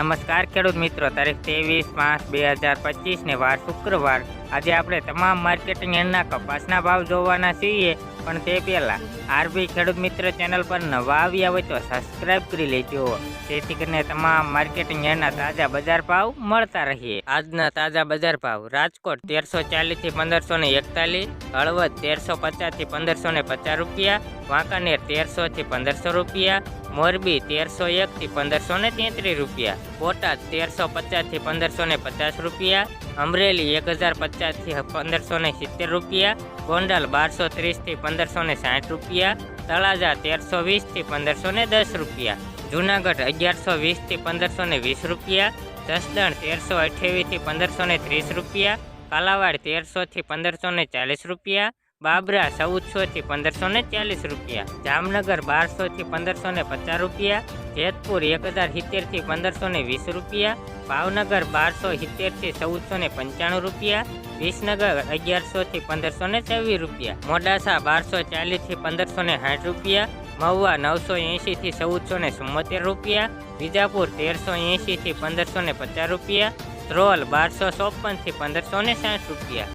નમસ્કાર, ખેડૂત મિત્રો. તારીખ ત્રેવીસ પાંચ બે હજાર પચીસને વાર શુક્રવાર. આજે આપણે તમામ માર્કેટિંગ યાર્ડના કપાસના ભાવ જોવાના છીએ, પણ તે પહેલાં આરબી ખેડૂત મિત્ર ચેનલ પર નવા આવ્યા હોય તો સબસ્ક્રાઇબ કરી લેજો. જેથી કરીને તમામ માર્કેટિંગ યાર્ડના તાજા બજાર ભાવ મળતા રહીએ. આજના તાજા બજાર ભાવ રાજકોટ તેરસો ચાલીસથી પંદરસો ને એકતાલીસ, હળવદ તેરસો પચાસથી પંદરસો ને પચાસ રૂપિયા, વાંકાનેર તેરસોથી પંદરસો રૂપિયા મોરબી તેરસો એકથી પંદરસો ને તેત્રીસ રૂપિયા બોટાદ તેરસો પચાસથી પંદરસો ને પચાસ રૂપિયા અમરેલી એક હજાર પચાસથી પંદરસો ને સિત્તેર રૂપિયા ગોંડલ બારસો ત્રીસથી પંદરસો ને સાઠ રૂપિયા તળાજા તેરસો વીસથી પંદરસો ને દસ રૂપિયા જુનાગઢ અગિયારસો વીસથી પંદરસો ને વીસ રૂપિયા જસદણ તેરસો અઠ્યાવીસથી પંદરસો ને ત્રીસ રૂપિયા કાલાવાડ તેરસોથી પંદરસો ને ચાલીસ રૂપિયા બાબરા ચૌદસોથી પંદરસો ને ચાલીસ રૂપિયા જામનગર બારસોથી પંદરસો ને પચાસ રૂપિયા જેતપુર એક હજાર સિત્તેરથી પંદરસો ને વીસ રૂપિયા ભાવનગર બારસો સિત્તેરથી ચૌદસો ને પંચાણું રૂપિયા વિસનગર અગિયારસોથી પંદરસો ને છવ્વીસ રૂપિયા મોડાસા બારસો ચાલીસથી પંદરસો ને સાઠ રૂપિયા મહુવા નવસો એંશીથી ચૌદસો ને ચુમ્મોતેર રૂપિયા વિજાપુર તેરસો એંશીથી પંદરસો ને પચાસ રૂપિયા ધ્રોલ બારસો ચોપનથી પંદરસો ને સાઠ રૂપિયા